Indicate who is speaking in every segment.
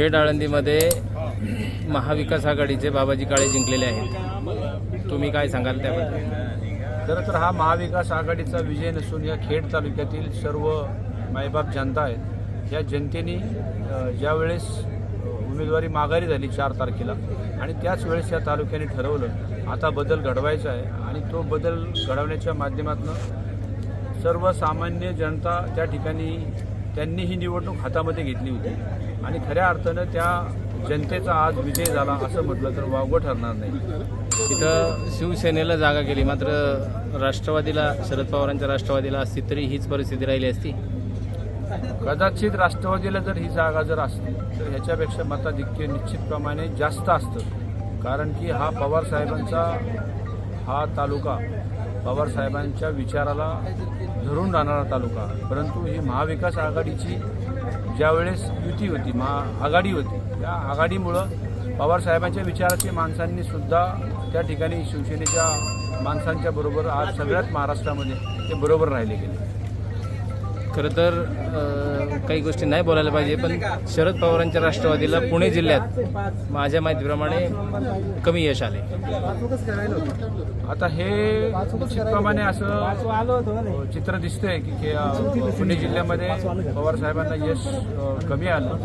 Speaker 1: खेड आळंदीमध्ये महाविकास आघाडीचे बाबाजी काळे जिंकलेले आहेत. तुम्ही काय सांगाल त्याबद्दल?
Speaker 2: खरं तर हा महाविकास आघाडीचा विजय नसून या खेड तालुक्यातील सर्व मायबाप जनता आहेत. या जनतेने ज्यावेळेस उमेदवारी माघारी झाली चार तारखेला आणि त्याच वेळेस या तालुक्याने ठरवलं आता बदल घडवायचा आहे आणि तो बदल घडवण्याच्या माध्यमातून सर्वसामान्य जनता त्या ठिकाणी त्यांनी ही निवडणूक हातामध्ये घेतली होती. आणि खऱ्या अर्थानं त्या जनतेचा आज विजय झाला असं म्हटलं तर वावगं ठरणार नाही.
Speaker 1: तिथं शिवसेनेला जागा गेली मात्र राष्ट्रवादीला शरद पवारांच्या राष्ट्रवादीला असती तरी हीच परिस्थिती राहिली असती.
Speaker 2: कदाचित राष्ट्रवादीला जर ही जागा जर असली तर ह्याच्यापेक्षा मताधिक्य निश्चितप्रमाणे जास्त असतं. कारण की हा पवार साहेबांचा हा तालुका पवार साहेबांच्या विचाराला धरून राहणारा तालुका. परंतु ही महाविकास आघाडीची ज्यावेळेस युती होती महा आघाडी होती त्या आघाडीमुळं पवारसाहेबांच्या विचाराची माणसांनी सुद्धा त्या ठिकाणी शिवसेनेच्या माणसांच्या बरोबर आज सगळ्याच महाराष्ट्रामध्ये ते बरोबर राहिले गेले.
Speaker 1: खरं तर काही गोष्टी नाही बोलायला पाहिजे पण शरद पवारांच्या राष्ट्रवादीला पुणे जिल्ह्यात माझ्या माहितीप्रमाणे कमी यश आले.
Speaker 2: आता हे प्रमाणे असं चित्र दिसतंय की की, पुणे जिल्ह्यामध्ये पवार साहेबांना यश कमी आलं.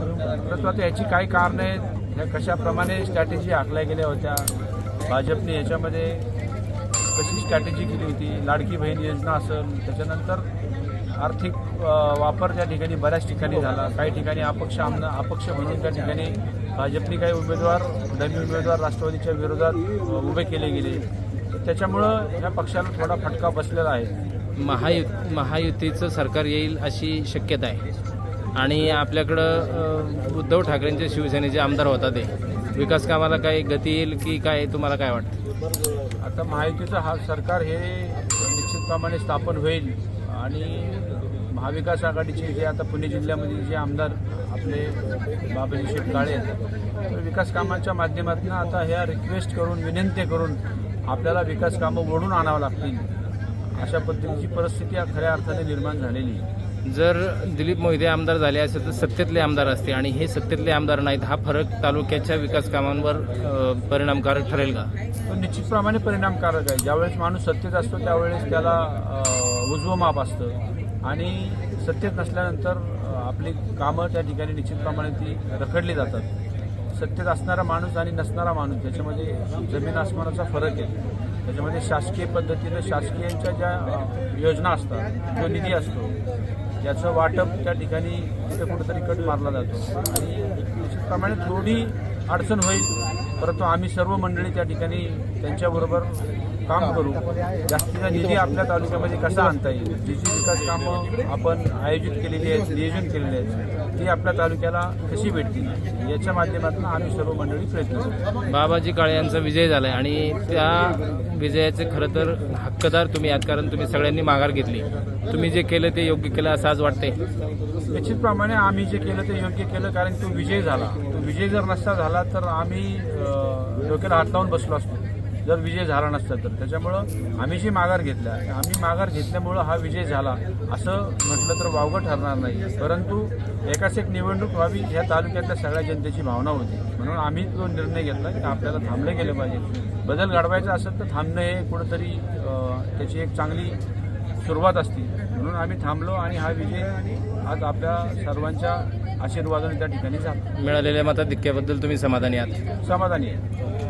Speaker 2: परंतु आता याची काय कारणं आहेत ह्या कशाप्रमाणे स्ट्रॅटेजी आखल्या गेल्या होत्या? भाजपने याच्यामध्ये कशी स्ट्रॅटेजी केली होती? लाडकी बहीण योजना असेल त्याच्यानंतर आर्थिक वापर त्या ठिकाणी बऱ्याच ठिकाणी झाला. काही ठिकाणी अपक्ष आमना अपक्ष म्हणून त्या ठिकाणी भाजपने काही उमेदवार डमी उमेदवार राष्ट्रवादीच्या विरोधात उभे केले गेले. त्याच्यामुळं या पक्षाला थोडा फटका बसलेला आहे.
Speaker 1: महायु महायुतीचं सरकार येईल अशी शक्यता आहे. आणि आपल्याकडं उद्धव ठाकरेंचे शिवसेनेचे आमदार होता ते. विकास कामाला काही गती येईल की काय तुम्हाला काय वाटतं?
Speaker 2: आता महायुतीचं हा सरकार हे निश्चितप्रमाणे स्थापन होईल. आणि महाविकास आघाडीचे जे आता पुणे जिल्ह्यामध्ये जे आमदार आपले बाबाजी शेठ काळे आहेत तर विकास कामांच्या माध्यमातून आता ह्या रिक्वेस्ट करून विनंती करून आपल्याला विकास कामं ओढून आणावं लागतील. अशा पद्धतीची परिस्थिती खऱ्या अर्थाने निर्माण झालेली आहे.
Speaker 1: जर दिलीप मोहिते आमदार झाले असेल तर सत्तेतले आमदार असते आणि हे सत्तेतले आमदार नाहीत हा फरक तालुक्याच्या विकास कामांवर परिणामकारक ठरेल का?
Speaker 2: निश्चितप्रमाणे परिणामकारक आहे. ज्यावेळेस माणूस सत्तेत असतो त्यावेळेस त्याला उजवं माप असतं. आणि सत्तेत नसल्यानंतर आपली कामं त्या ठिकाणी निश्चितप्रमाणे ती रखडली जातात. सत्तेत असणारा माणूस आणि नसणारा माणूस त्याच्यामध्ये जमीन आसमानाचा फरक आहे. त्याच्यामध्ये शासकीय पद्धतीनं शासकीयांच्या ज्या योजना असतात जो निधी असतो याचं वाटप त्या ठिकाणी तिथे कुठेतरी कट मारला जातो. आणि निश्चितप्रमाणे थोडी अडचण होईल परंतु आम्ही सर्व मंडळी त्या ठिकाणी त्यांच्याबरोबर काम करू. जास्तीचा निधी आपल्या तालुक्यामध्ये कसा आणता येईल? जी जी विकास कामं आपण आयोजित केलेली आहेत नियोजन केलेले आहेत. ती आपल्या तालुक्याला कशी भेटतील? याच्या माध्यमातून आम्ही सर्व मंडळी प्रयत्न करू.
Speaker 1: बाबाजी काळे यांचा विजय झालाय आणि त्या विजयाचे खरं तर हक्कदार तुम्ही आहात कारण तुम्ही सगळ्यांनी माघार घेतली. तुम्ही जे केलं ते योग्य केलं असं आज वाटते
Speaker 2: निश्चितप्रमाणे आम्ही जे केलं ते योग्य केलं कारण तो विजय झाला. तो विजय जर नसता झाला तर आम्ही डोक्याला हात लावून बसलो असतो. जर विजय झाला नसता तर. त्याच्यामुळं आम्ही जी माघार घेतल्या आम्ही माघार घेतल्यामुळं हा विजय झाला असं म्हटलं तर वावगं ठरणार नाही. परंतु एकाच एक निवडणूक व्हावी ह्या तालुक्यातल्या सगळ्या जनतेची भावना होती. म्हणून आम्ही तो निर्णय घेतला की आपल्याला थांबले गेले पाहिजे. बदल घडवायचा असेल तर थांबणं हे कुठंतरी त्याची एक चांगली सुरुवात असते. म्हणून आम्ही थांबलो आणि हा विजय आज आपल्या सर्वांच्या आशीर्वादाने त्या ठिकाणी झाला.
Speaker 1: मिळालेल्या मताधिक्याबद्दल तुम्ही समाधानी आहात?
Speaker 2: समाधानी आहे.